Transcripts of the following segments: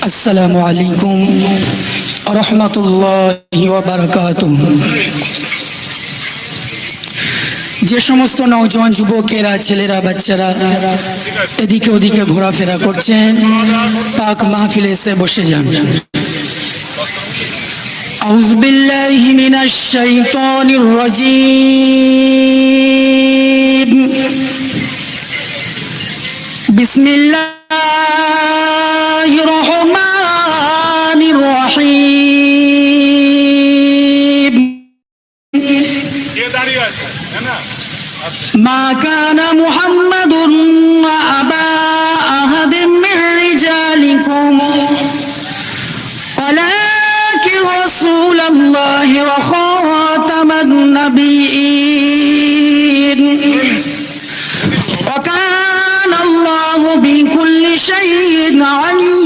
আসসালামু আলাইকুম রহমতুল্লাহি বারাকাতুহ যে সমস্ত নওজোয়ান যুবকেরা ছেলেরা বাচ্চারা এদিকে ওদিকে ঘোরাফেরা করছেন পাক মাহফিলে এসে বসে যান أعوذ بالله من الشيطان الرجيم بسم الله ما كان محمد أبا أحد من رجالكم. ولكن رسول الله وخاتم النبيين. وكان الله بكل شيء عليما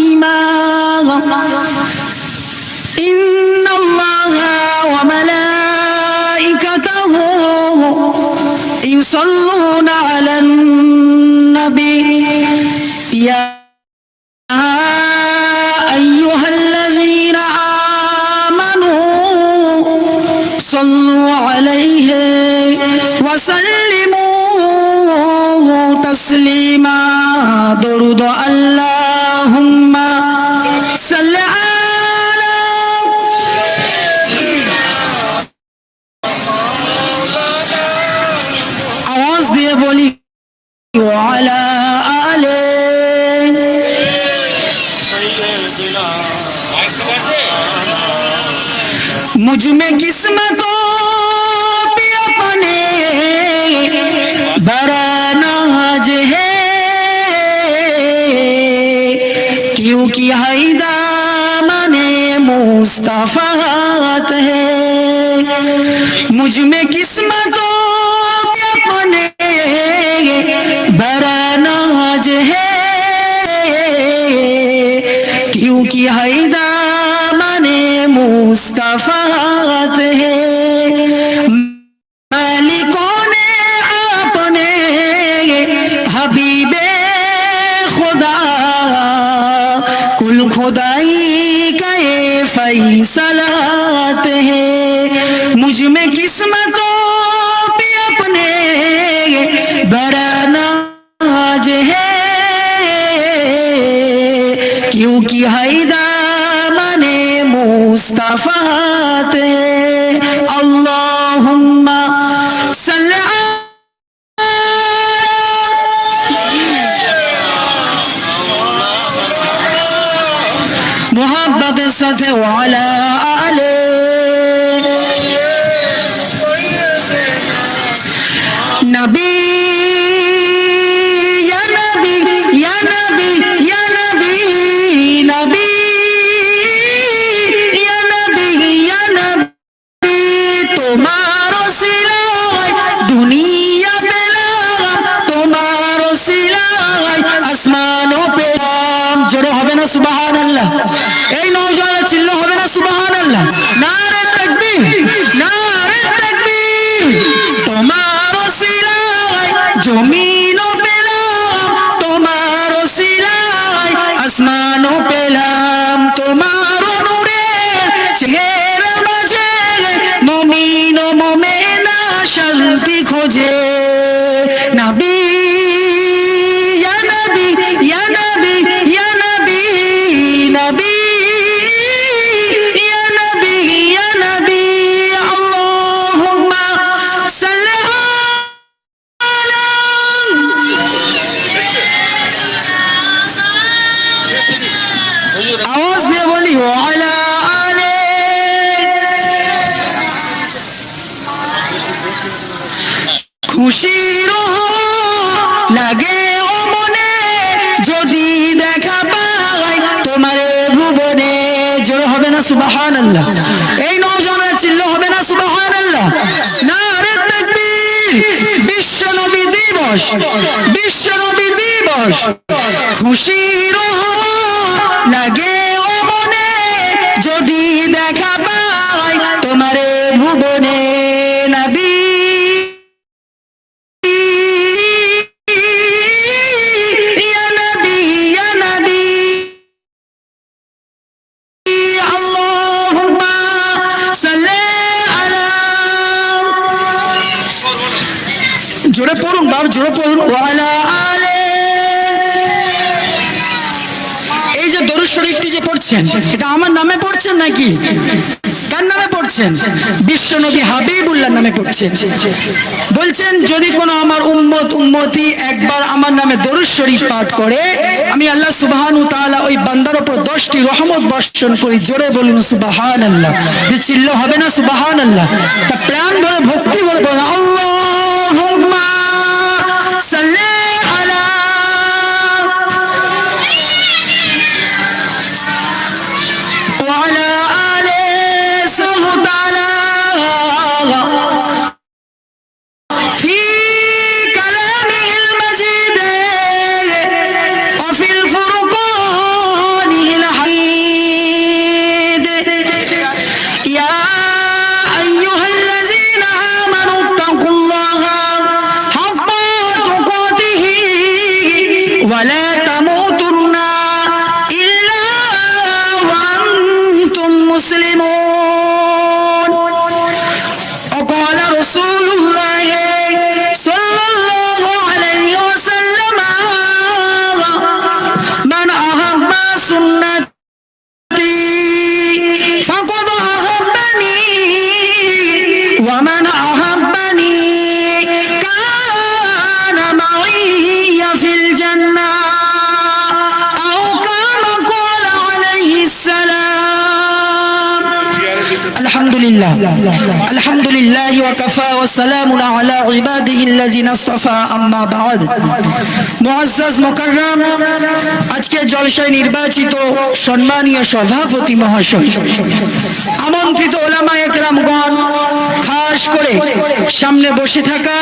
बड़ा नाज है। क्योंकि हैदा मने मुस्तफात है? मुझमें किस्मतों पे अपने बड़ा नाज है। क्योंकि हैदा मने मुस्तफात है? জোরে হবে না সুবাহান আল্লাহ এই নৌজওয়ান চিল্ল হবে না সুবাহান আল্লাহ নারে যদি দেখা পাই তোমার ভুবনে, জোর হবে না সুবাহান এই নৌজনের চিল্ল হবে না সুবাহান আল্লাহ বিশ্ব নবী দিবস, বিশ্ব নবী দিবস। খুশি লাগে একবার জোরে পড়ুন এই যে শরীফটি যে পড়ছেন, এটা আমার নামে পড়ছেন নাকি? কার নামে পড়ছেন? হাবিবুল্লাহ নামে পড়ছেন। বলছেন, যদি কোনো আমার উম্মত, উম্মতি একবার আমার নামে দরুদ শরীফ পাঠ করে, আমি আল্লাহ সুবহানু তাআলা ওই বান্দার উপর দশটি রহমত বর্ষণ করি। জোরে বলুন সুবাহান আল্লাহ চিল্ল হবে না সুবাহান আল্লাহ তা প্রাণ ভরে, ভক্তি ভরে বলুন, আল্লাহুম্মা لا لا لا لله وكفى وسلام على عباده الذين اصطفى أما بعد মুআজ্জাজ মুকাররম আজকে জলসায় নির্বাচিত সম্মানীয় সভাপতি মহাশয় আমন্ত্রিত ওলামা একরামগণ খাস করে সামনে বসে থাকা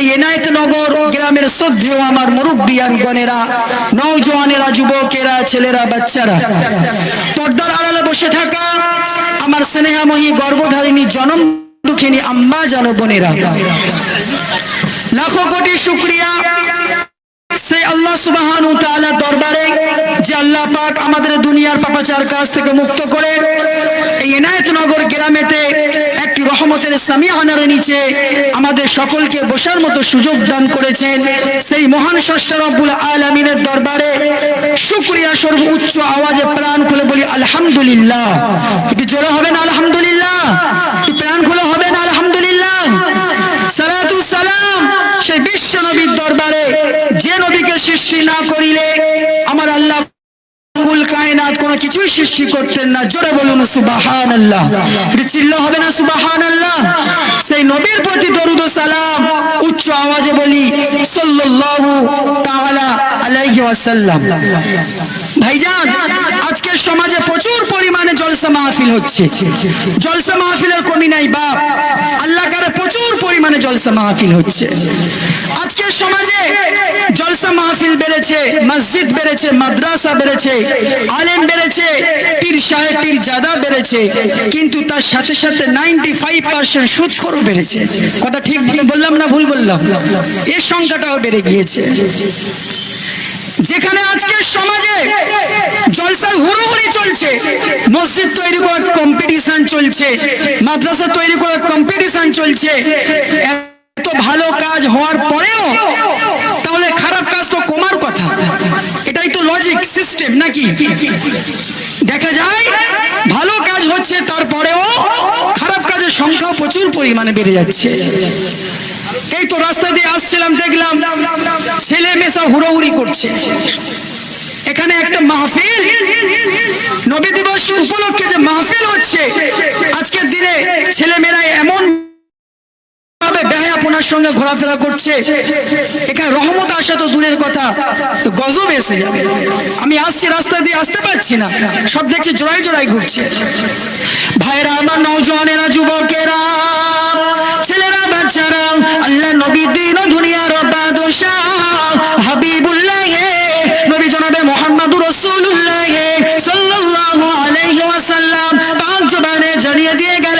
এই এনায়েতনগর গ্রামের শ্রদ্ধেয় আমার মুরব্বিয়ানগণেরা নৌজওয়ানেরা যুবকেরা ছেলেরা বাচ্চারা পর্দার আড়ালে বসে থাকা আমার স্নেহাময়ী গর্ভধারিণী জনম দুঃখিনী আম্মা জানো বোনেরা। লাখো কোটি শুক্রিয়া। সে আল্লাহ সুবাহান তাআলা দরবারে যে আল্লাহ পাক আমাদের দুনিয়ার পাপাচার কাজ থেকে মুক্ত করে এই এনায়েতনগর গ্রামেতে রহমতের সামিয়ানার নিচে আমাদের সকলকে বসার মতো সুযোগ দান করেছেন সেই মহান ষষ্ঠ রব্বুল আলামিনের দরবারে। শুক্রিয়া সর্ব উচ্চ আওয়াজে প্রাণ খুলে বলি, আলহামদুলিল্লাহ। একটু জোরে হবে না, আলহামদুলিল্লাহ প্রাণ খুলে হবে না, আলহামদুলিল্লাহ সালাতু সালাম সেই বিশ্ব নবীর দরবারে। যে নবীকে সৃষ্টি না করিলে কায়নাত কোনো কিছুই সৃষ্টি করতেন না। জোরে বলুন সুবাহান আল্লাহ এটা চিল্ল হবে না সুবাহান আল্লাহ সেই নবীর প্রতি দরুদ সালাম, উচ্চ আওয়াজে বলি, সাল্লাল্লাহু তাআলা আলাইহি ওয়াসাল্লাম। ভাইজান, আজকের সমাজে প্রচুর পরিমাণে জলসা মাহফিল হচ্ছে। জলসা মাহফিলের কমি নাই, বাপ। আল্লাহ কারে প্রচুর পরিমাণে জলসা মাহফিল হচ্ছে। আজকের সমাজে জলসা মাহফিল বেড়েছে, মসজিদ বেড়েছে, মাদ্রাসা বেড়েছে, আলেম বেড়েছে, পীর সাহেব পীর জাদা বেড়েছে, কিন্তু তার সাথে সাথে নাইনটি ফাইভ পার্সেন্ট সুদখোরও বেড়েছে। কথা ঠিক বললাম না ভুল বললাম? এর সংখ্যাটাও বেড়ে গিয়েছে। যেখানে আজকের সমাজে জলসার হুড়োহুড়ি চলছে, মসজিদ তৈরি করার কম্পিটিশন চলছে, মাদ্রাসা তৈরি করার কম্পিটিশন চলছে, এত ভালো কাজ হওয়ার পরেও তাহলে খারাপ কাজ তো কমার কথা এটাই তো সিস্টেম নাকি? দেখা যায়, ভালো কাজ হচ্ছে, তারপরেও খারাপ কাজের সংখ্যা প্রচুর পরিমাণে বেড়ে যাচ্ছে। এই তো রাস্তা দিয়ে আসছিলাম, দেখলাম ছেলে মেয়ে সব হুড়োহুড়ি করছে। এখানে একটা মাহফিল, নবী দিবস উপলক্ষে যে মাহফিল হচ্ছে, আজকের দিনে ছেলে মেয়েরা এমন ভাবে আপনার সঙ্গে ঘোরাফেরা করছে। এখানে রহমত আসা তো দূরের কথা। গজব এসে যাবে। আমি আসছি রাস্তা দিয়ে, আসতে পারছি না। সব দেখছি জোড়াই জোড়াই ঘুরছে। ভাইরা আমার নজনেরা যুবকেরা, ছেলেরা, বাচ্চারা, আল্লাহ নবী দিন দুনিয়ার বাদশা হাবিবুল্লাহ, নবী জনাবে মোহাম্মদুর রসুল্লাহ সাল্লাল্লাহু আলাইহি ওয়াসাল্লাম পাঁচ জবানে জানিয়ে দিয়ে গেল